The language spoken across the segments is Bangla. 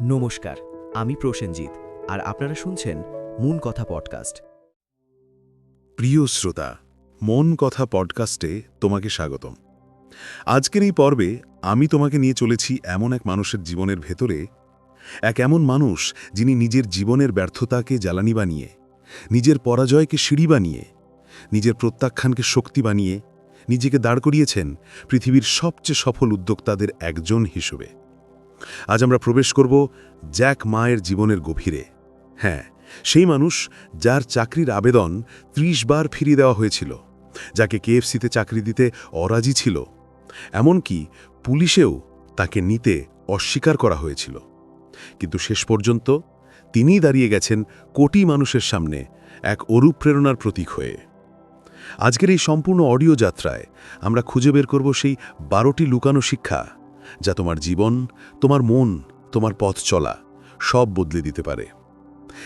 নমস্কার, আমি প্রসেনজিৎ, আর আপনারা শুনছেন মন কথা পডকাস্ট। প্রিয় শ্রোতা, মন কথা পডকাস্টে তোমাকে স্বাগতম। আজকের এই পর্বে আমি তোমাকে নিয়ে চলেছি এমন এক মানুষের জীবনের ভেতরে, এক এমন মানুষ যিনি নিজের জীবনের ব্যর্থতাকে জ্বালানি বানিয়ে, নিজের পরাজয়কে সিঁড়ি বানিয়ে, নিজের প্রত্যাখ্যানকে শক্তি বানিয়ে, নিজেকে দাঁড় করিয়েছেন পৃথিবীর সবচেয়ে সফল উদ্যোক্তাদের একজন হিসেবে। আজ আমরা প্রবেশ করব জ্যাক মায়ের জীবনের গভীরে। হ্যাঁ সেই মানুষ যার চাকরির আবেদন ত্রিশ বার ফিরিয়ে দেওয়া হয়েছিল, যাকে কেএফসিতে চাকরি দিতে অরাজি ছিল, এমনকি পুলিশেও তাকে নিতে অস্বীকার করা হয়েছিল। কিন্তু শেষ পর্যন্ত তিনিই দাঁড়িয়ে গেছেন কোটি মানুষের সামনে এক অনুপ্রেরণার প্রতীক হয়ে। আজকের এই সম্পূর্ণ অডিও যাত্রায় আমরা খুঁজে বের করব সেই বারোটি লুকানো শিক্ষা যা তোমার জীবন, তোমার মন, তোমার পথ চলা সব বদলে দিতে পারে।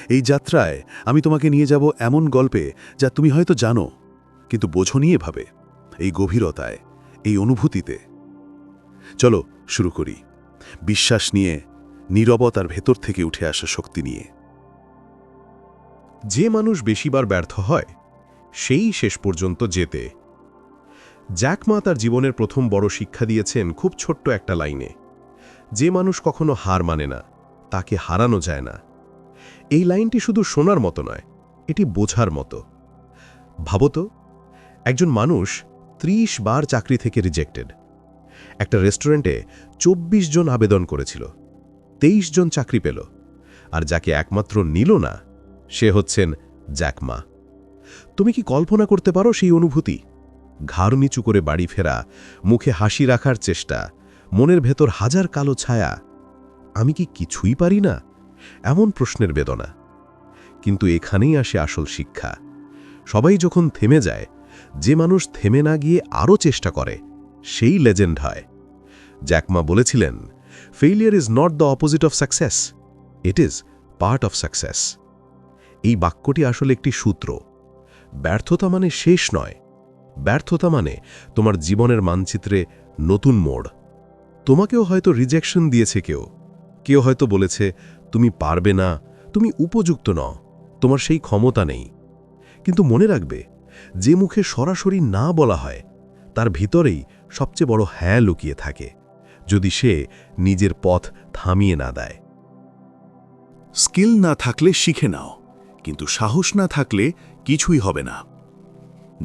এই যাত্রায় আমি তোমাকে নিয়ে যাব এমন গল্পে যা তুমি হয়তো জানো, কিন্তু বোঝো নিয়ে ভাবে এই গভীরতায়, এই অনুভূতিতে। চলো শুরু করি। বিশ্বাস নিয়ে, নীরবতার ভেতর থেকে উঠে আসা শক্তি নিয়ে। যে মানুষ বেশিবার ব্যর্থ হয়, সেই শেষ পর্যন্ত যেতে জ্যাকমা তার জীবনের প্রথম বড় শিক্ষা দিয়েছেন খুব ছোট্ট একটা লাইনে। যে মানুষ কখনো হার মানে না, তাকে হারানো যায় না। এই লাইনটি শুধু শোনার মতো নয়, এটি বোঝার মতো। ভাবত একজন মানুষ ত্রিশ বার চাকরি থেকে রিজেক্টেড একটা রেস্টুরেন্টে ২৪ জন আবেদন করেছিল ২৩ জন চাকরি পেল, আর যাকে একমাত্র নিল না, সে হচ্ছেন জ্যাকমা তুমি কি কল্পনা করতে পারো সেই অনুভূতি? ঘাড় নিচু করে বাড়ি ফেরা, মুখে হাসি রাখার চেষ্টা, মনের ভেতর হাজার কালো ছায়া। আমি কি কিছুই পারি না? এমন প্রশ্নের বেদনা। কিন্তু এখানেই আসে আসল শিক্ষা। সবাই যখন থেমে যায়, যে মানুষ থেমে না গিয়ে আরও চেষ্টা করে, সেই লেজেন্ড হয়। জ্যাকমা বলেছিলেন failure is not the opposite of success it is part of success এই বাক্যটি আসলে একটি সূত্র। ব্যর্থতা মানে শেষ নয়। ব্যর্থতা মানে তোমার জীবনের মানচিত্রে নতুন মোড়। তোমাকেও হয়তো রিজেকশন দিয়েছে কেউ। কেউ হয়তো বলেছে, তুমি পারবে না, তুমি উপযুক্ত নও, তোমার সেই ক্ষমতা নেই। কিন্তু মনে রাখবে, যে মুখে সরাসরি না বলা হয়, তার ভিতরেই সবচেয়ে বড় হ্যাঁ লুকিয়ে থাকে, যদি সে নিজের পথ থামিয়ে না দেয়। স্কিল না থাকলে শিখে নাও, কিন্তু সাহস না থাকলে কিছুই হবে না।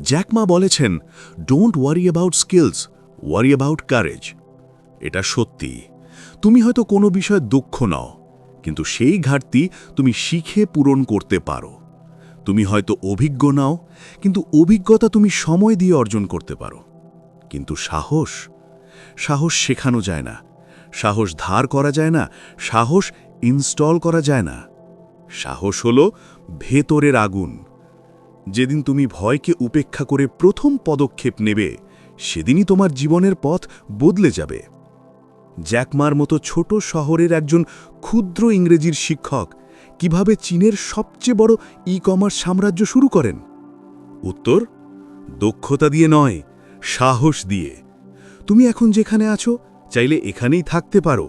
জ্যাকমা বলেছেন don't worry about skills worry about courage এটা সত্যি। তুমি হয়তো কোনো বিষয়ে দক্ষ নও, কিন্তু সেই ঘাটতি তুমি শিখে পূরণ করতে পারো। তুমি হয়তো অভিজ্ঞ নাও, কিন্তু অভিজ্ঞতা তুমি সময় দিয়ে অর্জন করতে পারো। কিন্তু সাহস? সাহস শেখানো যায় না। সাহস ধার করা যায় না। সাহস ইনস্টল করা যায় না। সাহস হল ভেতরের আগুন। যেদিন তুমি ভয়কে উপেক্ষা করে প্রথম পদক্ষেপ নেবে, সেদিনই তোমার জীবনের পথ বদলে যাবে। জ্যাকমার মতো ছোট শহরের একজন ক্ষুদ্র ইংরেজির শিক্ষক কীভাবে চীনের সবচেয়ে বড় ই কমার্স সাম্রাজ্য শুরু করেন? উত্তর, দক্ষতা দিয়ে নয়, সাহস দিয়ে। তুমি এখন যেখানে আছো, চাইলে এখানেই থাকতে পারো,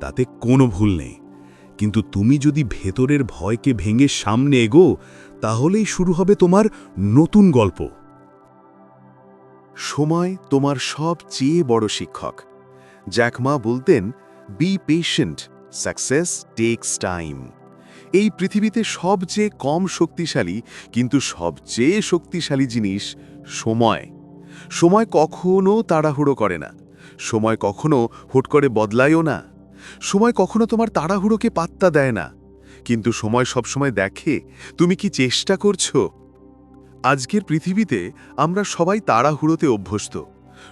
তাতে কোনো ভুল নেই। কিন্তু তুমি যদি ভেতরের ভয়কে ভেঙে সামনে এগো তাহলেই শুরু হবে তোমার নতুন গল্প। সময় তোমার সবচেয়ে বড় শিক্ষক। জ্যাকমা বলতেন be patient success takes time এই পৃথিবীতে সবচেয়ে কম শক্তিশালী, কিন্তু সবচেয়ে শক্তিশালী জিনিস সময়। সময় কখনো তাড়াহুড়ো করে না। সময় কখনো হুট করে বদলায়ও না। সময় কখনো তোমার তাড়াহুড়োকে পাত্তা দেয় না। কিন্তু সময় সবসময় দেখে, তুমি কি চেষ্টা করছ? আজকের পৃথিবীতে আমরা সবাই তাড়াহুড়োতে অভ্যস্ত।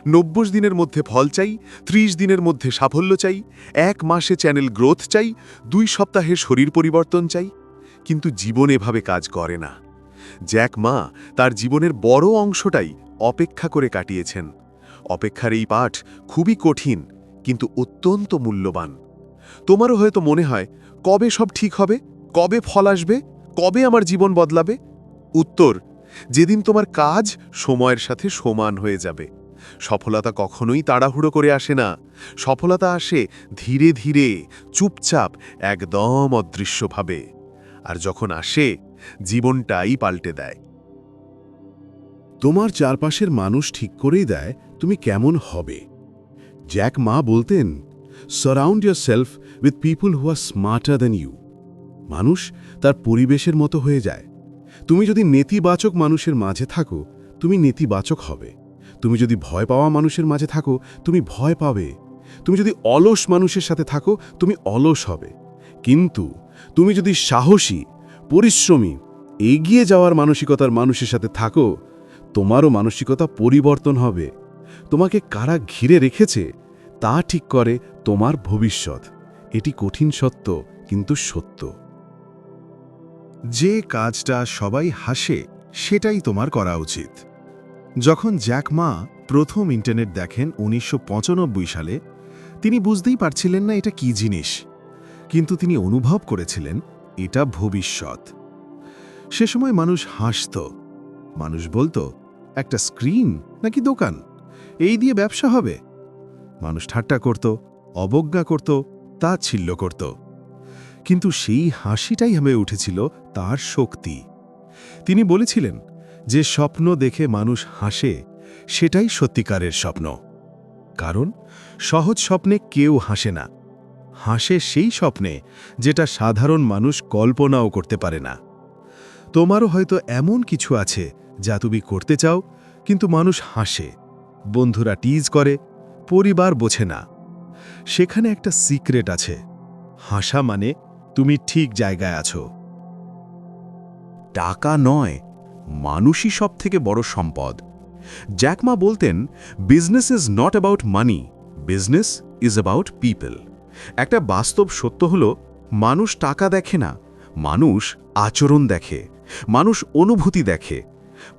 নব্বই দিনের মধ্যে ফল চাই, ত্রিশ দিনের মধ্যে সাফল্য চাই, এক মাসে চ্যানেল গ্রোথ চাই, দুই সপ্তাহে শরীর পরিবর্তন চাই। কিন্তু জীবন এভাবে কাজ করে না। জ্যাক মা তার জীবনের বড় অংশটাই অপেক্ষা করে কাটিয়েছেন। অপেক্ষার এই পাঠ খুবই কঠিন, কিন্তু অত্যন্ত মূল্যবান। তোমারও হয়তো মনে হয় কবে সব ঠিক হবে? কবে ফল আসবে? কবে আমার জীবন বদলাবে? উত্তর, যেদিন তোমার কাজ সময়ের সাথে সমান হয়ে যাবে। সফলতা কখনোই তাড়াহুড়ো করে আসে না। সফলতা আসে ধীরে ধীরে, চুপচাপ, একদম অদৃশ্যভাবে। আর যখন আসে, জীবনটাই পাল্টে দেয়। তোমার চারপাশের মানুষ ঠিক করেই দেয় তুমি কেমন হবে। জ্যাক মা বলতেন surround yourself with people who are smarter than you মানুষ তার পরিবেশের মতো হয়ে যায়। তুমি যদি নেতিবাচক মানুষের মাঝে থাকো, তুমি নেতিবাচক হবে। তুমি যদি ভয় পাওয়া মানুষের মাঝে থাকো, তুমি ভয় পাবে। তুমি যদি অলস মানুষের সাথে থাকো, তুমি অলস হবে। কিন্তু তুমি যদি সাহসী, পরিশ্রমী, এগিয়ে যাওয়ার মানসিকতার মানুষের সাথে থাকো, তোমারও মানসিকতা পরিবর্তন হবে। তোমাকে কারা ঘিরে রেখেছে, তা ঠিক করে তোমার ভবিষ্যৎ। এটি কঠিন সত্য, কিন্তু সত্য। যে কাজটা সবাই হাসে, সেটাই তোমার করা উচিত। যখন জ্যাক মা প্রথম ইন্টারনেট দেখেন উনিশশো পঁচানব্বই সালে, তিনি বুঝতেই পারছিলেন না এটা কি জিনিস। কিন্তু তিনি অনুভব করেছিলেন, এটা ভবিষ্যৎ। সে সময় মানুষ হাসত। মানুষ বলতো, একটা স্ক্রিন নাকি দোকান? এই দিয়ে ব্যবসা হবে? মানুষ ঠাট্টা করত। অবজ্ঞা করত, তা ছিল্ল করত। কিন্তু সেই হাসিটাই হয়ে উঠেছিল তার শক্তি। তিনি বলেছিলেন, যে স্বপ্ন দেখে মানুষ হাসে, সেটাই সত্যিকারের স্বপ্ন। কারণ সহজ স্বপ্নে কেউ হাসে না। হাসে সেই স্বপ্নে যেটা সাধারণ মানুষ কল্পনাও করতে পারে না। তোমারও হয়তো এমন কিছু আছে যা তুমি করতে চাও, কিন্তু মানুষ হাসে। বন্ধুরা টিজ করে, পরিবার বোঝে না। সেখানে একটা সিক্রেট আছে। হাসা মানে তুমি ঠিক জায়গায় আছো। টাকা নয়, মানুষই সব থেকে বড় সম্পদ। জ্যাকমা বলতেন business is not about money business is about people একটা বাস্তব সত্য হল, মানুষ টাকা দেখে না, মানুষ আচরণ দেখে, মানুষ অনুভূতি দেখে,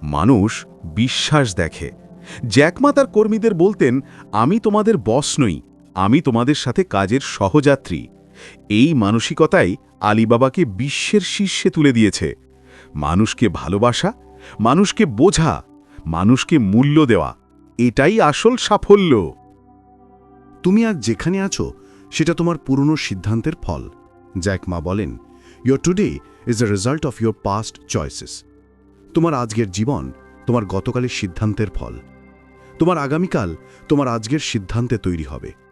মানুষ বিশ্বাস দেখে। জ্যাকমা তার কর্মীদের বলতেন, আমি তোমাদের বস নই আমি তোমাদের সাথে কাজের সহযাত্রী। এই মানসিকতাই আলিবাবাকে বিশ্বের শীর্ষে তুলে দিয়েছে। মানুষকে ভালোবাসা, মানুষকে বোঝা, মানুষকে মূল্য দেওয়া, এটাই আসল সাফল্য। তুমি আজ যেখানে আছো, সেটা তোমার পুরনো সিদ্ধান্তের ফল। জ্যাক মা বলেন your today is the result of your past choices তোমার আজকের জীবন তোমার গতকালের সিদ্ধান্তের ফল। তোমার আগামীকাল তোমার আজকের সিদ্ধান্তে তৈরি হবে।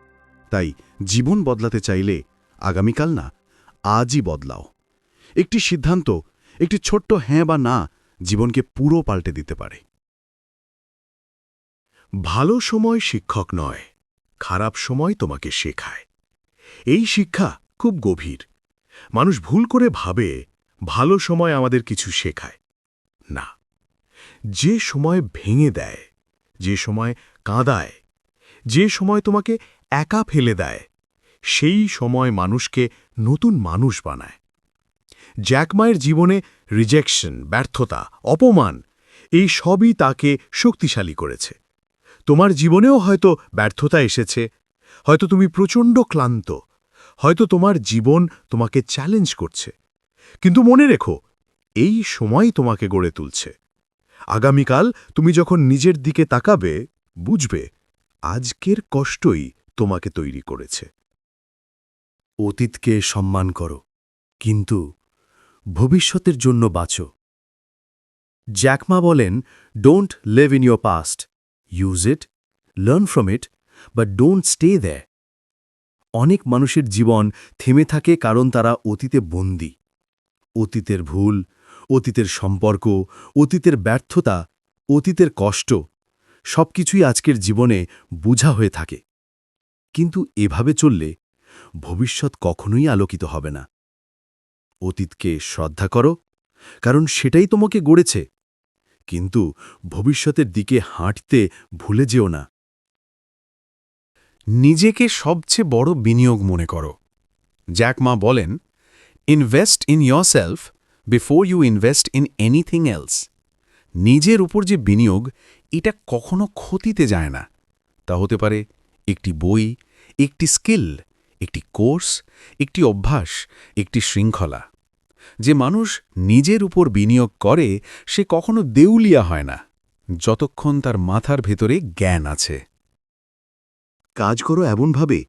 তাই জীবন বদলাতে চাইলে আগামীকাল না, আজই বদলাও। একটি সিদ্ধান্ত, একটি ছোট্ট হ্যাঁ বা না জীবনকে পুরো পাল্টে দিতে পারে। ভালো সময় শিক্ষক নয়, খারাপ সময় তোমাকে শেখায়। এই শিক্ষা খুব গভীর। মানুষ ভুল করে ভাবে, ভালো সময় আমাদের কিছু শেখায়। না, যে সময় ভেঙে দেয়, যে সময় কাঁদায়, যে সময় তোমাকে একা ফেলে দেয়। সেই সময় মানুষকে নতুন মানুষ বানায়। জ্যাকমায়ের জীবনে রিজেকশন, ব্যর্থতা, অপমান, এই সবই তাকে শক্তিশালী করেছে। তোমার জীবনেও হয়তো ব্যর্থতা এসেছে, হয়তো তুমি প্রচণ্ড ক্লান্ত, হয়তো তোমার জীবন তোমাকে চ্যালেঞ্জ করছে। কিন্তু মনে রেখো, এই সময় তোমাকে গড়ে তুলছে। আগামীকাল তুমি যখন নিজের দিকে তাকাবে, বুঝবে, আজকের কষ্টই তোমাকে তৈরি করেছে। অতীতকে সম্মান করো, কিন্তু ভবিষ্যতের জন্য বাঁচো। জ্যাকমা বলেন don't live in your past use it learn from it but don't stay the অনেক মানুষের জীবন থেমে থাকে কারণ তারা অতীতে বন্দী। অতীতের ভুল, অতীতের সম্পর্ক, অতীতের ব্যর্থতা, অতীতের কষ্ট, সবকিছুই আজকের জীবনে বুঝা হয়ে থাকে। কিন্তু এভাবে চললে ভবিষ্যৎ কখনোই আলোকিত হবে না। অতীতকে শ্রদ্ধা করো, কারণ সেটাই তোমাকে গড়েছে। কিন্তু ভবিষ্যতের দিকে হাঁটতে ভুলে যেও না। নিজেকে সবচেয়ে বড় বিনিয়োগ মনে করো। জ্যাকমা বলেন invest in yourself before you invest in anything else নিজের উপর যে বিনিয়োগ, এটা কখনো ক্ষতিতে যায় না। তা হতে পারে একটি বই, একটি স্কিল, একটি কোর্স, একটি অভ্যাস, একটি শৃঙ্খলা। যে মানুষ নিজের উপর বিনিয়োগ করে, সে কখনো দেউলিয়া হয় না, যতক্ষণ তার মাথার ভেতরে জ্ঞান আছে। কাজ করো এমনভাবে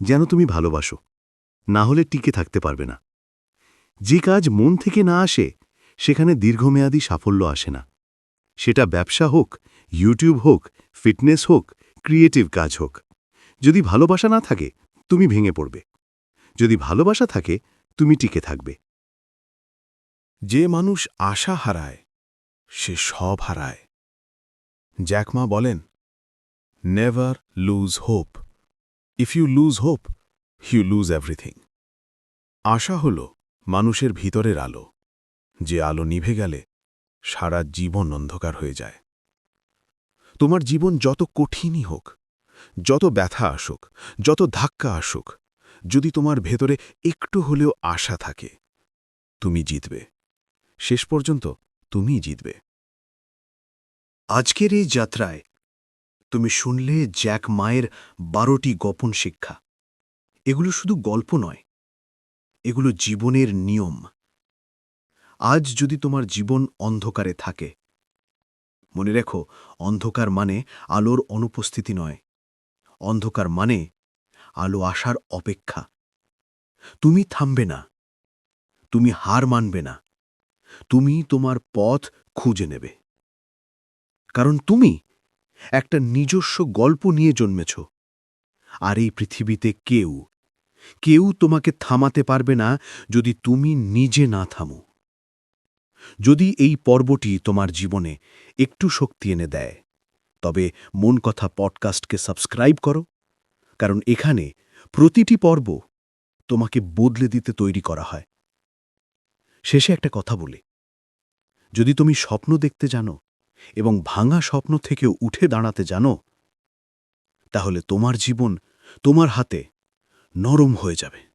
যেন তুমি ভালোবাসো, না হলে টিকে থাকতে পারবে না। যে কাজ মন থেকে না আসে, সেখানে দীর্ঘমেয়াদী সাফল্য আসে না। সেটা ব্যবসা হোক ইউটিউব হোক ফিটনেস হোক ক্রিয়েটিভ কাজ হোক। যদি ভালোবাসা না থাকে, তুমি ভেঙে পড়বে। যদি ভালোবাসা থাকে, তুমি টিকে থাকবে। যে মানুষ আশা হারায়, সে সব হারায়। জ্যাকমা বলেন never lose hope if you lose hope you lose everything আশা হল মানুষের ভিতরের আলো, যে আলো নিভে গেলে সারা জীবন অন্ধকার হয়ে যায়। তোমার জীবন যত কঠিনই হোক যত ব্যথা আসুক, যত ধাক্কা আসুক, যদি তোমার ভেতরে একটু হলেও আশা থাকে, তুমি জিতবে। শেষ পর্যন্ত তুমিই জিতবে। আজকের এই যাত্রায় তুমি শুনলে জ্যাক মায়ের বারোটি গোপন শিক্ষা। এগুলো শুধু গল্প নয়, এগুলো জীবনের নিয়ম। আজ যদি তোমার জীবন অন্ধকারে থাকে, মনে রেখো, অন্ধকার মানে আলোর অনুপস্থিতি নয় অন্ধকার মানে আলো আসার অপেক্ষা। তুমি থামবে না। তুমি হার মানবে না। তুমি তোমার পথ খুঁজে নেবে। কারণ তুমি একটা নিজস্ব গল্প নিয়ে জন্মেছ। আর এই পৃথিবীতে কেউ কেউ তোমাকে থামাতে পারবে না যদি তুমি নিজে না থামো। যদি এই পর্বটি তোমার জীবনে একটু শক্তি এনে দেয়। তবে মন কথা পডকাস্টকে সাবস্ক্রাইব করো, কারণ এখানে প্রতিটি পর্ব তোমাকে বদলে দিতে তৈরি করা হয়। শেষে একটা কথা বলি। যদি তুমি স্বপ্ন দেখতে জানো এবং ভাঙা স্বপ্ন থেকেও উঠে দাঁড়াতে জানো, তাহলে তোমার জীবন তোমার হাতে নরম হয়ে যাবে।